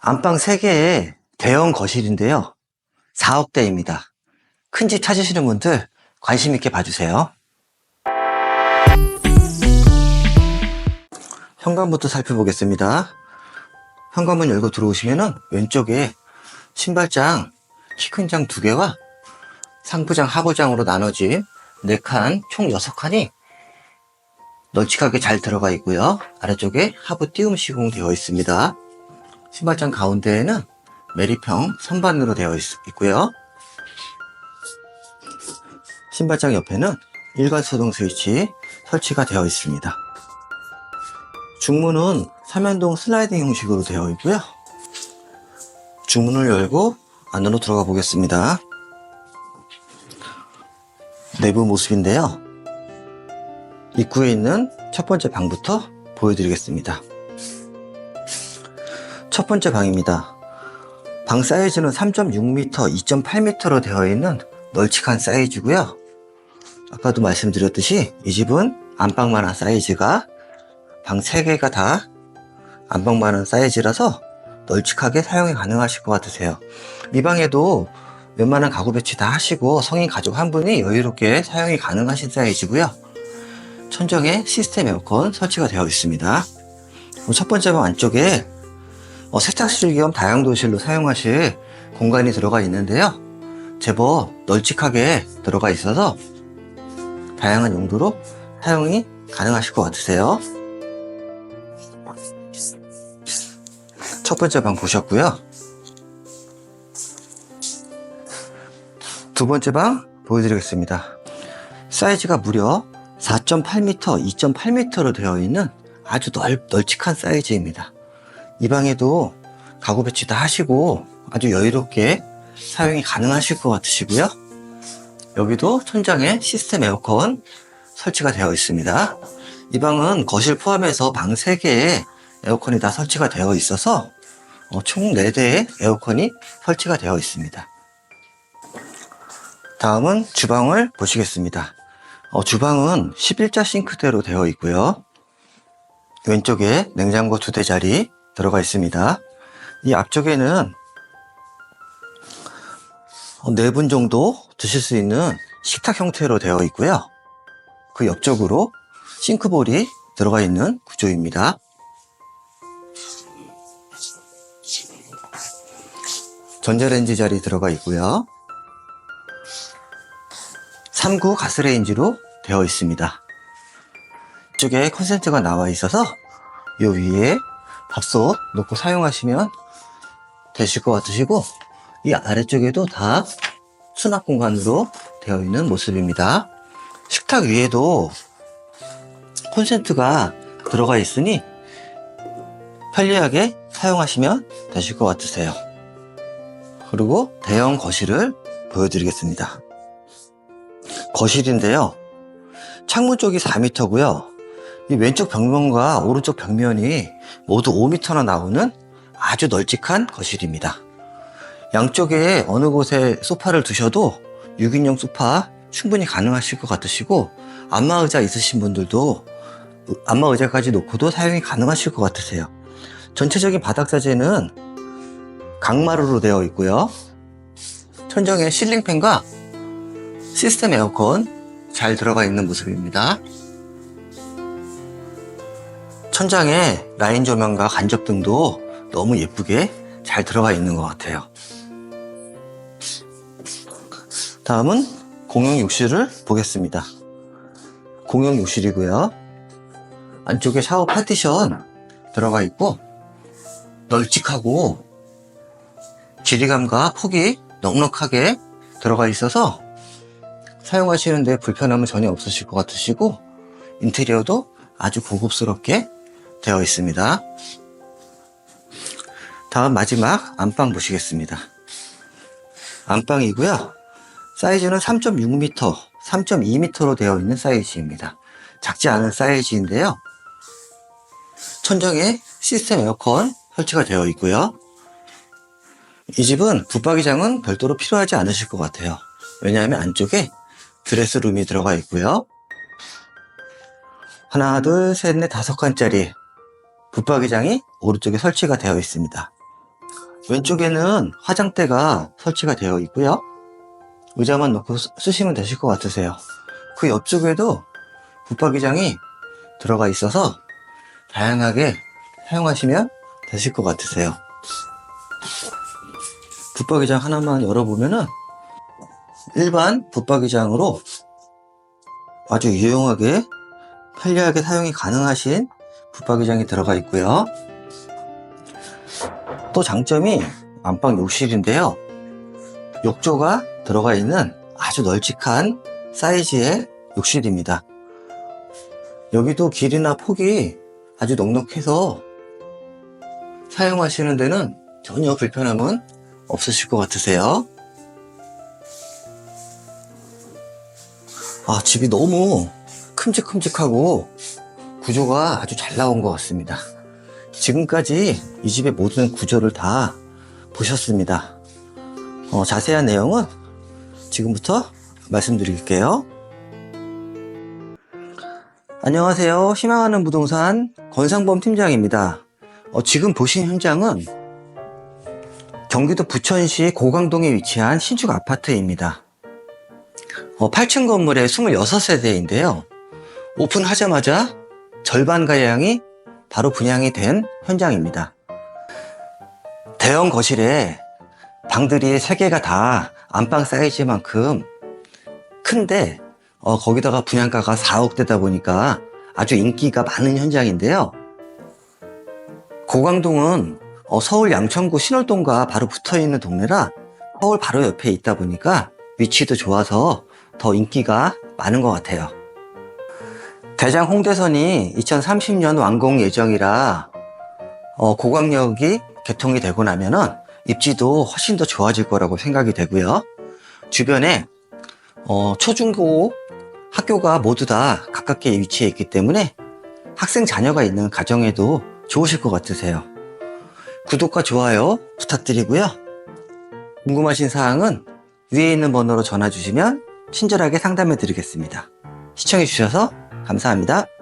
안방 3개의 대형 거실인데요. 4억대입니다. 큰 집 찾으시는 분들 관심 있게 봐주세요. 현관부터 살펴보겠습니다. 현관문 열고 들어오시면은 왼쪽에 신발장, 키 큰장두 개와 상부장, 하부장으로 나눠진 네 칸, 총 6칸이 널찍하게 잘 들어가 있고요. 아래쪽에 하부 띄움 시공되어 있습니다. 신발장 가운데에는 메리평 선반으로 되어 있, 있고요. 신발장 옆에는 일괄 소동 스위치 설치가 되어 있습니다. 중문은 삼연동 슬라이딩 형식으로 되어 있고요. 중문을 열고 안으로 들어가 보겠습니다. 내부 모습인데요. 입구에 있는 첫 번째 방부터 보여드리겠습니다. 첫 번째 방입니다. 방 사이즈는 3.6m, 2.8m로 되어 있는 널찍한 사이즈고요. 아까도 말씀드렸듯이 이 집은 안방만한 사이즈가 방 3개가 다 안방만한 사이즈라서 널찍하게 사용이 가능하실 것 같으세요. 이 방에도 웬만한 가구 배치 다 하시고 성인 가족 한 분이 여유롭게 사용이 가능하신 사이즈고요. 천정에 시스템 에어컨 설치가 되어 있습니다. 첫 번째 방 안쪽에 어, 세탁실 겸 다용도실로 사용하실 공간이 들어가 있는데요. 제법 널찍하게 들어가 있어서 다양한 용도로 사용이 가능하실 것 같으세요. 첫 번째 방 보셨고요. 두 번째 방 보여드리겠습니다. 사이즈가 무려 4.8m, 2.8m로 되어 있는 아주 널, 널찍한 사이즈입니다. 이 방에도 가구 배치 다 하시고 아주 여유롭게 사용이 가능하실 것 같으시고요. 여기도 천장에 시스템 에어컨 설치가 되어 있습니다. 이 방은 거실 포함해서 방 3개에 에어컨이 다 설치가 되어 있어서 어, 총 4대의 에어컨이 설치가 되어 있습니다. 다음은 주방을 보시겠습니다. 어, 주방은 11자 싱크대로 되어 있고요. 왼쪽에 냉장고 두대 자리 들어가 있습니다. 이 앞쪽에는 네 분 정도 드실 수 있는 식탁 형태로 되어 있고요. 그 옆쪽으로 싱크볼이 들어가 있는 구조입니다. 전자레인지 자리 들어가 있고요. 3구 가스레인지로 되어 있습니다. 이쪽에 콘센트가 나와 있어서 이 위에 밥솥 놓고 사용하시면 되실 것 같으시고 이 아래쪽에도 다 수납 공간으로 되어 있는 모습입니다. 식탁 위에도 콘센트가 들어가 있으니 편리하게 사용하시면 되실 것 같으세요. 그리고 대형 거실을 보여드리겠습니다. 거실인데요. 창문 쪽이 4m고요. 이 왼쪽 벽면과 오른쪽 벽면이 모두 5m나 나오는 아주 널찍한 거실입니다. 양쪽에 어느 곳에 소파를 두셔도 6인용 소파 충분히 가능하실 것 같으시고 안마 의자 있으신 분들도 안마 의자까지 놓고도 사용이 가능하실 것 같으세요. 전체적인 바닥 자재는 강마루로 되어 있고요. 천정에 실링팬과 시스템 에어컨 잘 들어가 있는 모습입니다. 천장에 라인 조명과 간접 등도 너무 예쁘게 잘 들어가 있는 것 같아요. 다음은 공용 욕실을 보겠습니다. 공용 욕실이고요. 안쪽에 샤워 파티션 들어가 있고 널찍하고 길이감과 폭이 넉넉하게 들어가 있어서 사용하시는데 불편함은 전혀 없으실 것 같으시고 인테리어도 아주 고급스럽게 되어 있습니다. 다음 마지막 안방 보시겠습니다. 안방이고요. 사이즈는 3.6m, 3.2m로 되어 있는 사이즈입니다. 작지 않은 사이즈인데요. 천정에 시스템 에어컨 설치가 되어 있고요. 이 집은 붙박이장은 별도로 필요하지 않으실 것 같아요. 왜냐하면 안쪽에 드레스룸이 들어가 있고요. 하나, 둘, 셋, 넷, 다섯 칸짜리 붙박이장이 오른쪽에 설치가 되어 있습니다. 왼쪽에는 화장대가 설치가 되어 있고요. 의자만 놓고 쓰- 쓰시면 되실 것 같으세요. 그 옆쪽에도 붙박이장이 들어가 있어서 다양하게 사용하시면 되실 것 같으세요. 붙박이장 하나만 열어보면은 일반 붙박이장으로 아주 유용하게 편리하게 사용이 가능하신 붙박이장이 들어가 있고요. 또 장점이 안방 욕실인데요. 욕조가 들어가 있는 아주 널찍한 사이즈의 욕실입니다. 여기도 길이나 폭이 아주 넉넉해서 사용하시는 데는 전혀 불편함은 없으실 것 같으세요. 아, 집이 너무 큼직큼직하고 구조가 아주 잘 나온 것 같습니다. 지금까지 이 집의 모든 구조를 다 보셨습니다. 어, 자세한 내용은 지금부터 말씀드릴게요. 안녕하세요. 희망하는 부동산 권상범 팀장입니다. 어, 지금 보신 현장은 경기도 부천시 고강동에 위치한 신축 아파트입니다. 어, 8층 건물의 26세대인데요. 오픈하자마자 절반 가량이 바로 분양이 된 현장입니다. 대형 거실에 방들이 3개가 다 안방 사이즈만큼 큰데 어, 거기다가 분양가가 4억대다 보니까 아주 인기가 많은 현장인데요. 고강동은 어, 서울 양천구 신월동과 바로 붙어 있는 동네라 서울 바로 옆에 있다 보니까 위치도 좋아서 더 인기가 많은 것 같아요. 대장 홍대선이 2030년 완공 예정이라 어, 고강역이 개통이 되고 나면은 입지도 훨씬 더 좋아질 거라고 생각이 되고요. 주변에 어, 초중고 학교가 모두 다 가깝게 위치해 있기 때문에 학생 자녀가 있는 가정에도 좋으실 것 같으세요. 구독과 좋아요 부탁드리고요. 궁금하신 사항은 위에 있는 번호로 전화 주시면 친절하게 상담해 드리겠습니다. 시청해 주셔서 감사합니다.